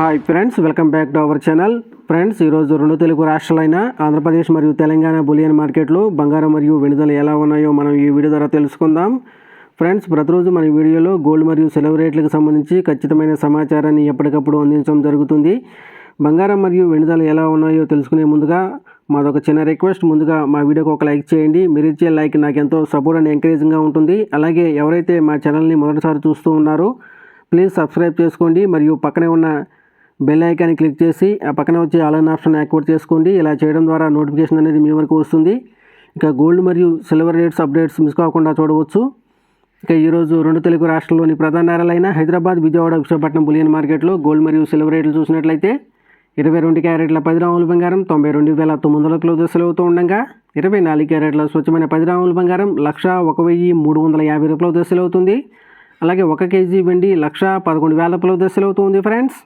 Hi friends welcome back to our channel friends ఈరోజు రెండు తెలుగు రాష్ట్రాలైన ఆంధ్రప్రదేశ్ మరియు తెలంగాణ బులియన్ మార్కెట్లు బంగారం మరియు విడుదల ఎలా ఉన్నాయో మనం ఈ వీడియో ద్వారా తెలుసుకుందాం. ఫ్రెండ్స్ ప్రతిరోజు మన వీడియోలో గోల్డ్ మరియు సెలవు రేట్లకు సంబంధించి ఖచ్చితమైన సమాచారాన్ని ఎప్పటికప్పుడు అందించడం జరుగుతుంది. బంగారం మరియు వెనుదల ఎలా ఉన్నాయో తెలుసుకునే ముందుగా మాదొక చిన్న రిక్వెస్ట్. ముందుగా మా వీడియోకి ఒక లైక్ చేయండి. మీరు ఇచ్చే లైక్ నాకు ఎంతో సపోర్ట్ అండ్ ఎంకరేజింగ్గా ఉంటుంది. అలాగే ఎవరైతే మా ఛానల్ని మొదటిసారి చూస్తూ ఉన్నారో ప్లీజ్ సబ్స్క్రైబ్ చేసుకోండి. మరియు పక్కనే ఉన్న బెల్ ఐకాన్ని క్లిక్ చేసి ఆ పక్కన వచ్చే ఆల్ ఆప్షన్ యాక్టివేట్ చేసుకోండి. ఇలా చేయడం ద్వారా నోటిఫికేషన్ అనేది మీ వరకు వస్తుంది. ఇక గోల్డ్ మరియు సిల్వర్ రేట్స్ అప్డేట్స్ మిస్ కాకుండా చూడవచ్చు. ఇక ఈరోజు రెండు తెలుగు రాష్ట్రాల్లోని ప్రధాన నగరాలైన హైదరాబాద్ విజయవాడ విశాఖపట్నం బులియన్ మార్కెట్లో గోల్డ్ మరియు సిల్వర్ రేట్లు చూసినట్లయితే ఇరవై రెండు క్యారెట్ల పది రాముల బంగారం తొంభై రెండు వేల తొమ్మిది వందల కిలో దశలు అవుతూ ఉండగా. ఇరవై నాలుగు క్యారెట్ల స్వచ్ఛమైన పది రాముల బంగారం లక్ష ఒక వెయ్యి మూడు వందల యాభై రూపాయల దశలు అవుతుంది అలాగే ఒక కేజీ వెండి లక్ష పదకొండు వేల రూపాయల దశలు అవుతుంది ఫ్రెండ్స్.